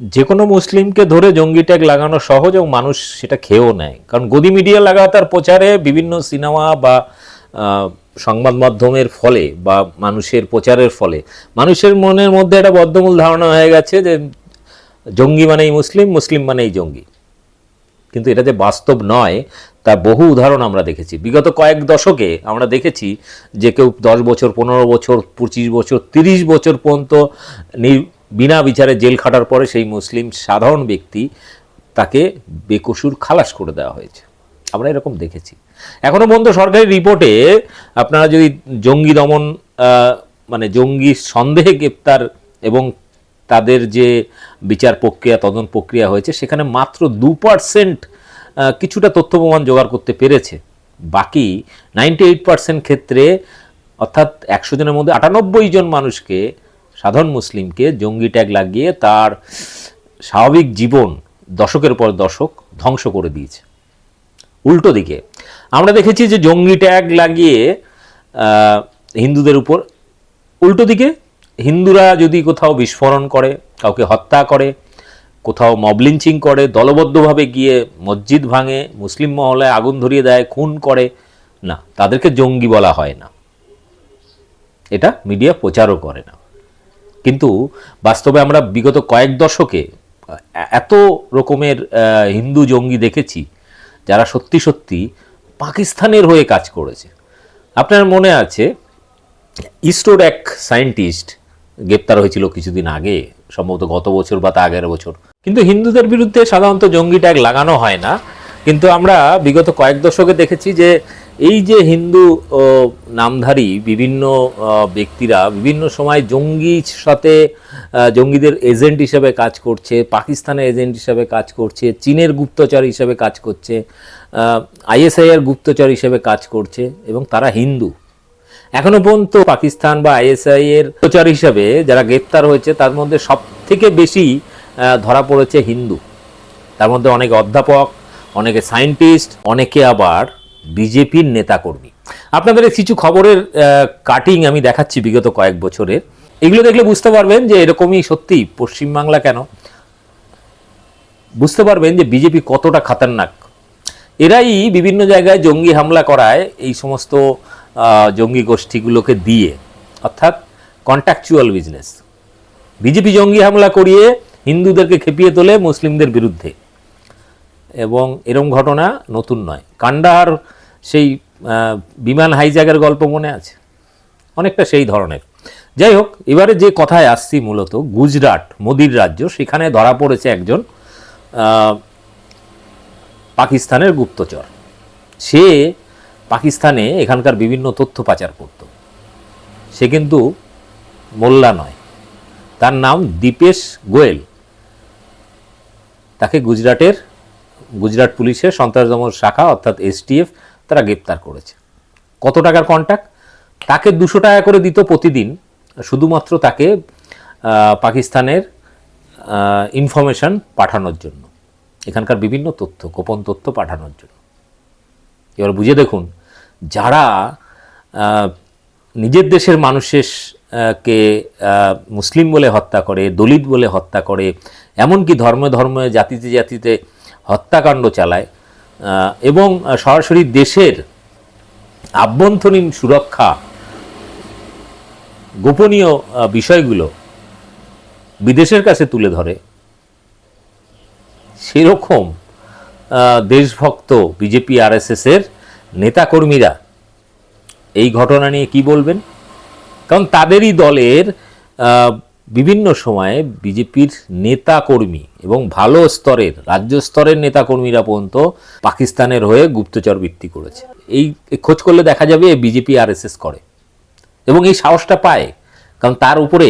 যে কোনো মুসলিমকে ধরে জঙ্গি ট্যাগ লাগানো সহজ এবং মানুষ সেটা খেয়েও নেয়। কারণ গদি মিডিয়া লাগাতার প্রচারে বিভিন্ন সিনেমা বা সংবাদ মাধ্যমের ফলে বা মানুষের প্রচারের ফলে মানুষের মনের মধ্যে একটা বদ্ধমূল ধারণা হয়ে গেছে যে জঙ্গি মানেই মুসলিম মুসলিম মানেই জঙ্গি। কিন্তু এটা যে বাস্তব নয়, তা বহু উদাহরণ আমরা দেখেছি। বিগত কয়েক দশকে আমরা দেখেছি যে কেউ দশ বছর, পনেরো বছর, পঁচিশ বছর, তিরিশ বছর পর্যন্ত বিনা বিচারে জেল খাটার পরে সেই মুসলিম সাধারণ ব্যক্তি তাকে বেকসুর খালাস করে দেওয়া হয়েছে। আমরা এরকম দেখেছি। এখনও পর্যন্ত সরকারি রিপোর্টে আপনারা যদি জঙ্গি দমন মানে জঙ্গি সন্দেহে গ্রেপ্তার এবং তাদের যে বিচার প্রক্রিয়া, তদন্ত প্রক্রিয়া হয়েছে, সেখানে মাত্র দু পার্সেন্ট কিছুটা তথ্য প্রমাণ জোগাড় করতে পেরেছে। বাকি নাইনটি এইট পার্সেন্ট ক্ষেত্রে অর্থাৎ একশো জনের মধ্যে আটানব্বই জন মানুষকে সাধারণ মুসলিমকে জঙ্গি ট্যাগ লাগিয়ে তার স্বাভাবিক জীবন দশকের পর দশক ধ্বংস করে দিয়েছে। উল্টো দিকে, আমরা দেখেছি যে জঙ্গি ট্যাগ লাগিয়ে হিন্দুদের উপর, উল্টো দিকে হিন্দুরা যদি কোথাও বিস্ফোরণ করে, কাউকে হত্যা করে, কোথাও মবলিঞ্চিং করে, দলবদ্ধভাবে গিয়ে মসজিদ ভাঙে, মুসলিম মহলে আগুন ধরিয়ে দেয়, খুন করে, না, তাদেরকে জঙ্গি বলা হয় না। এটা মিডিয়া প্রচারও করে না। কিন্তু বাস্তবে আমরা বিগত কয়েক দশকে এত রকমের হিন্দু জঙ্গি দেখেছি, যারা সত্যি সত্যি পাকিস্তানের হয়ে কাজ করেছে। আপনার মনে আছে ইস্টোর এক সায়েন্টিস্ট গ্রেপ্তার হয়েছিল কিছুদিন আগে, সম্ভবত গত বছর বা তা আগের বছর। কিন্তু হিন্দুদের বিরুদ্ধে সাধারণত জঙ্গি ট্যাগ লাগানো হয় না। কিন্তু আমরা বিগত কয়েক দশকে দেখেছি যে, এই যে হিন্দু নামধারী বিভিন্ন ব্যক্তিরা বিভিন্ন সময় জঙ্গির সাথে জঙ্গিদের এজেন্ট হিসেবে কাজ করছে, পাকিস্তানের এজেন্ট হিসেবে কাজ করছে, চীনের গুপ্তচর হিসেবে কাজ করছে আইএসআইয়ের গুপ্তচর হিসেবে কাজ করছে এবং তারা হিন্দু। এখনও পর্যন্ত পাকিস্তান বা আইএসআই এর প্রচার হিসাবে যারা গ্রেপ্তার হয়েছে, তার মধ্যে সব থেকে বেশি ধরা পড়েছে হিন্দু। তার মধ্যে অনেকে অধ্যাপক, অনেকে সায়েন্টিস্ট, অনেকে আবার বিজেপির নেতাকর্মী। আপনাদের কিছু খবরের কাটিং আমি দেখাচ্ছি বিগত কয়েক বছরের এগুলো দেখলে বুঝতে পারবেন যে এরকমই সত্যি পশ্চিমবাংলা কেন? বুঝতে পারবেন যে বিজেপি কতটা খাতারনাক। এরাই বিভিন্ন জায়গায় জঙ্গি হামলা করায় এই সমস্ত জঙ্গি গোষ্ঠীগুলোকে দিয়ে, অর্থাৎ কন্ট্রাকচুয়াল বিজনেস বিজেপি জঙ্গি হামলা করিয়ে হিন্দুদেরকে খেপিয়ে তোলে মুসলিমদের বিরুদ্ধে। এবং এরম ঘটনা নতুন নয়। কান্ডাহার সেই বিমান হাইজ্যাকের গল্প মনে আছে? অনেকটা সেই ধরনের। যাই হোক, এবারে যে কথায় আসছি মূলত, গুজরাট, মোদির রাজ্য, সেখানে ধরা পড়েছে একজন পাকিস্তানের গুপ্তচর। সে পাকিস্তানে এখানকার বিভিন্ন তথ্য পাচার করত। সে কিন্তু মোল্লা নয়। তার নাম দীপেশ গোয়েল। তাকে গুজরাটের, গুজরাট পুলিশের সন্ত্রাস দমন শাখা, অর্থাৎ এসটিএফ তারা গ্রেপ্তার করেছে। কত টাকার কন্ট্যাক্ট তাকে দুশো টাকা করে দিত প্রতিদিন, শুধুমাত্র তাকে পাকিস্তানের ইনফরমেশন পাঠানোর জন্য। এখানকার বিভিন্ন তথ্য, গোপন তথ্য পাঠানোর জন্য। এবার বুঝে দেখুন, যারা নিজের দেশের মানুষের, কে মুসলিম বলে হত্যা করে, দলিত বলে হত্যা করে, এমনকি ধর্মে ধর্মে, জাতিতে জাতিতে হত্যাকাণ্ড চালায় এবং সরাসরি দেশের আভ্যন্তরীণ সুরক্ষা গোপনীয় বিষয়গুলো বিদেশের কাছে তুলে ধরে, সেরকম দেশভক্ত বিজেপি, আরএসএস এর নেতাকর্মীরা এই ঘটনা নিয়ে কি বলবেন? কারণ তাদেরই দলের বিভিন্ন সময়ে বিজেপির নেতাকর্মী এবং ভালো স্তরের, রাজ্য স্তরের নেতাকর্মীরা পর্যন্ত পাকিস্তানের হয়ে গুপ্তচর বৃত্তি করেছে। এই এই খোঁজ করলে দেখা যাবে বিজেপি আরএসএস করে। এবং এই সাহসটা পায়, কারণ তার উপরে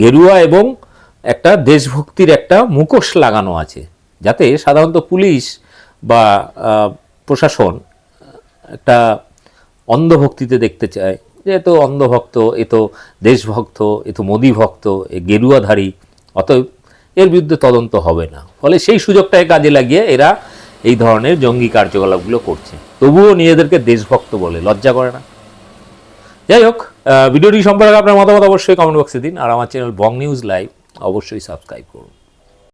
গেরুয়া এবং একটা দেশভক্তির একটা মুখোশ লাগানো আছে, যাতে সাধারণত পুলিশ বা প্রশাসন একটা অন্ধভক্তিতে দেখতে চায়। যে এ তো অন্ধভক্ত এ তো দেশভক্ত এ তো মোদী ভক্ত এ গেরুয়াধারী, অতএব এর বিরুদ্ধে তদন্ত হবে না। ফলে সেই সুযোগটাকে কাজে লাগিয়ে এরা এই ধরনের জঙ্গি কার্যকলাপগুলো করছে। তবুও নিজেদেরকে দেশভক্ত বলে লজ্জা করে না। যাই হোক ভিডিওটি সম্পর্কে আপনার মতামত অবশ্যই কমেন্ট বক্সে দিন, আর আমার চ্যানেল বং নিউজ লাইভ অবশ্যই সাবস্ক্রাইব করুন।